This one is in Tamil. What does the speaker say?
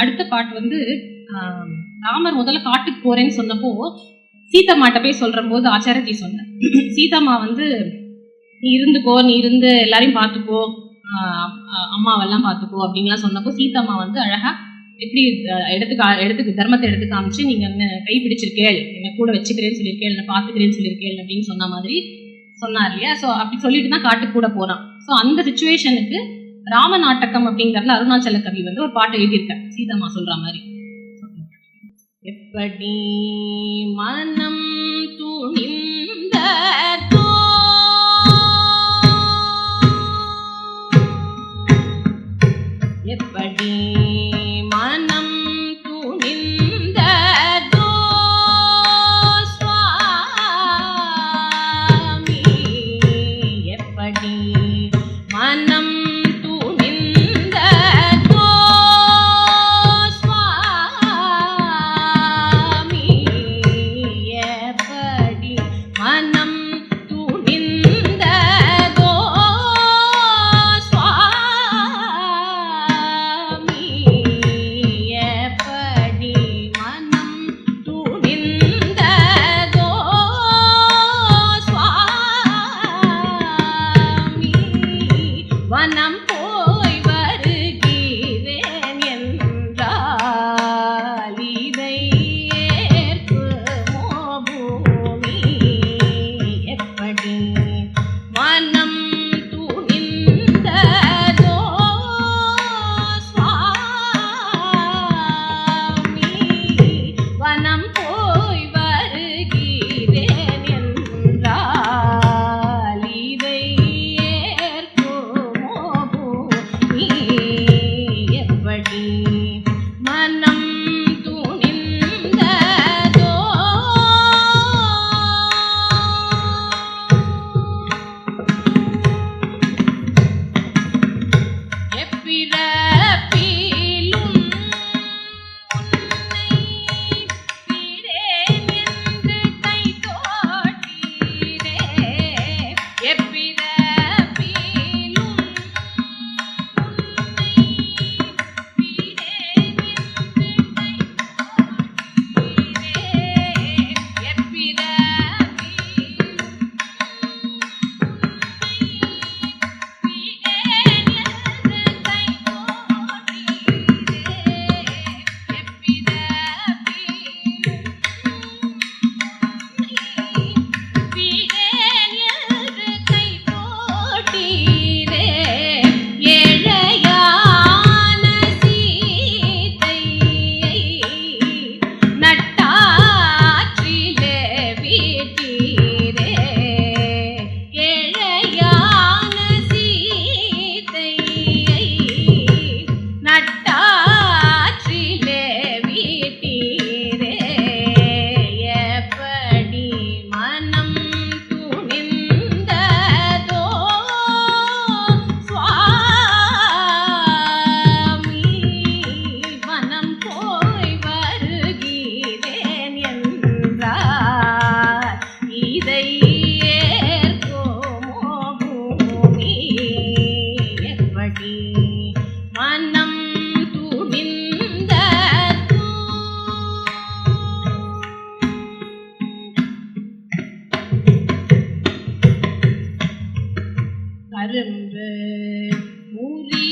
அடுத்த பாட்டு வந்து ராமர் முதல்ல காட்டுக்கு போறேன்னு சொன்னப்போ சீதம்மாட்ட போய் சொல்ற போது ஆச்சாரஜி சொன்னேன் சீதாமா வந்து நீ இருந்துக்கோ நீ இருந்து எல்லாரையும் பார்த்துக்கோ அம்மாவெல்லாம் பார்த்துக்கோ அப்படின்லாம் சொன்னப்போ சீதாமா வந்து அழகா எப்படி அஹ், எடுத்துக்கா தர்மத்தை எடுத்து காமிச்சு நீங்க என்ன கை பிடிச்சிருக்கேள் என்ன கூட வச்சுக்கிறேன்னு சொல்லியிருக்கேள் என்ன பார்த்துக்கிறேன்னு சொல்லியிருக்கேள் அப்படின்னு சொன்ன மாதிரி சொன்னார் இல்லையா? ஸோ அப்படி சொல்லிட்டு தான் காட்டுக்கு கூட போறான் ஸோ அந்த சுச்சுவேஷனுக்கு ராம நாட்டகம் அப்படிங்கிறதுல அருணாச்சல கவி வந்து ஒரு பாட்டு எழுதியிருக்கார். சீதம்மா சொல்ற மாதிரி. எப்படி மனம் அரும்பு முறி